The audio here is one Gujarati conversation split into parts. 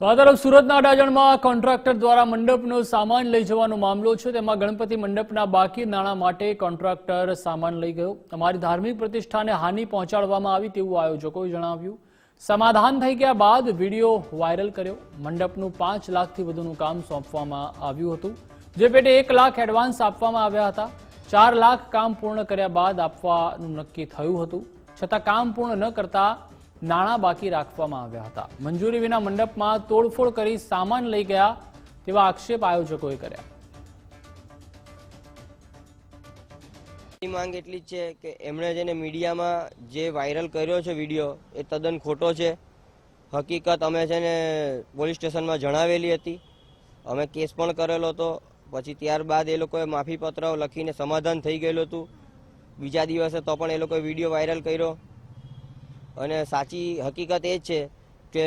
તો આ તરફ સુરતના અડાજણમાં કોન્ટ્રાક્ટર દ્વારા મંડપનો સામાન લઈ જવાનો મામલો છે. તેમાં ગણપતિ મંડપના બાકી નાણાં માટે કોન્ટ્રાક્ટર સામાન લઈ ગયો. અમારી ધાર્મિક પ્રતિષ્ઠાને હાનિ પહોંચાડવામાં આવી તેવું આયોજકોએ જણાવ્યું. સમાધાન થઈ ગયા બાદ વીડિયો વાયરલ કર્યો. મંડપનું પાંચ લાખથી વધુનું કામ સોંપવામાં આવ્યું હતું. જે પેટે એક લાખ એડવાન્સ આપવામાં આવ્યા હતા. ચાર લાખ કામ પૂર્ણ કર્યા બાદ આપવાનું નક્કી થયું હતું. છતાં કામ પૂર્ણ ન કરતા નાણાં બાકી રાખવામાં આવ્યા હતા. મંજૂરી વિના મંડપમાં તોડફોડ કરી સામાન લઈ ગયા તેવા આક્ષેપ આયોજકોએ કર્યા. માંગ એટલી જ છે કે એમણે જેને મીડિયામાં જે વાયરલ કર્યો છે વીડિયો, એ તદ્દન ખોટો છે. હકીકત અમે છે ને પોલીસ સ્ટેશનમાં જણાવેલી હતી. અમે કેસ પણ કરેલો હતો. પછી ત્યારબાદ એ લોકોએ માફીપત્ર લખીને સમાધાન થઈ ગયેલું હતું. બીજા દિવસે તો પણ એ લોકોએ વીડિયો વાયરલ કર્યો. અને સાચી હકીકત એ છે કે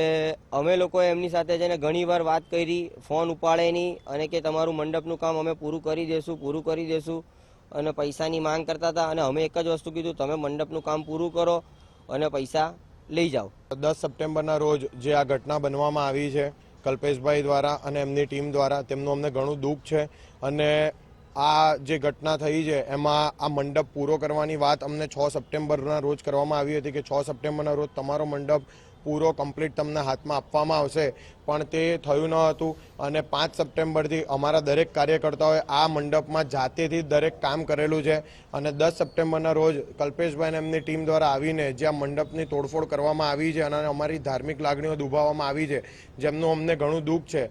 અમે લોકોએ એમની સાથે જઈને ઘણીવાર વાત કરી, ફોન ઉપાડે નહીં અને કે તમારું મંડપનું કામ અમે પૂરું કરી દેશું, પૂરું કરી દેશું અને પૈસાની માંગ કરતા હતા અને અમે એક જ વસ્તુ કીધું, તમે મંડપનું કામ પૂરું કરો અને પૈસા લઈ જાઓ. દસ સપ્ટેમ્બરના રોજ જે આ ઘટના બનવામાં આવી છે, કલ્પેશભાઈ દ્વારા અને એમની ટીમ દ્વારા, તેમનું અમને ઘણું દુઃખ છે અને આ જે ઘટના થઈ છે, એમાં આ મંડપ પૂરો કરવાની વાત અમને છ સપ્ટેમ્બરના રોજ કરવામાં આવી હતી કે છ સપ્ટેમ્બરના રોજ તમારો મંડપ પૂરો કમ્પ્લીટ તમને હાથમાં આપવામાં આવશે. પણ તે થયું ન હતું અને પાંચ સપ્ટેમ્બરથી અમારા દરેક કાર્યકર્તાઓએ આ મંડપમાં જાતેથી દરેક કામ કરેલું છે અને દસ સપ્ટેમ્બરના રોજ કલ્પેશભાઈ અને એમની ટીમ દ્વારા આવીને જ્યાં મંડપની તોડફોડ કરવામાં આવી છે અને અમારી ધાર્મિક લાગણીઓ દુભાવવામાં આવી છે, જેમનું અમને ઘણું દુઃખ છે.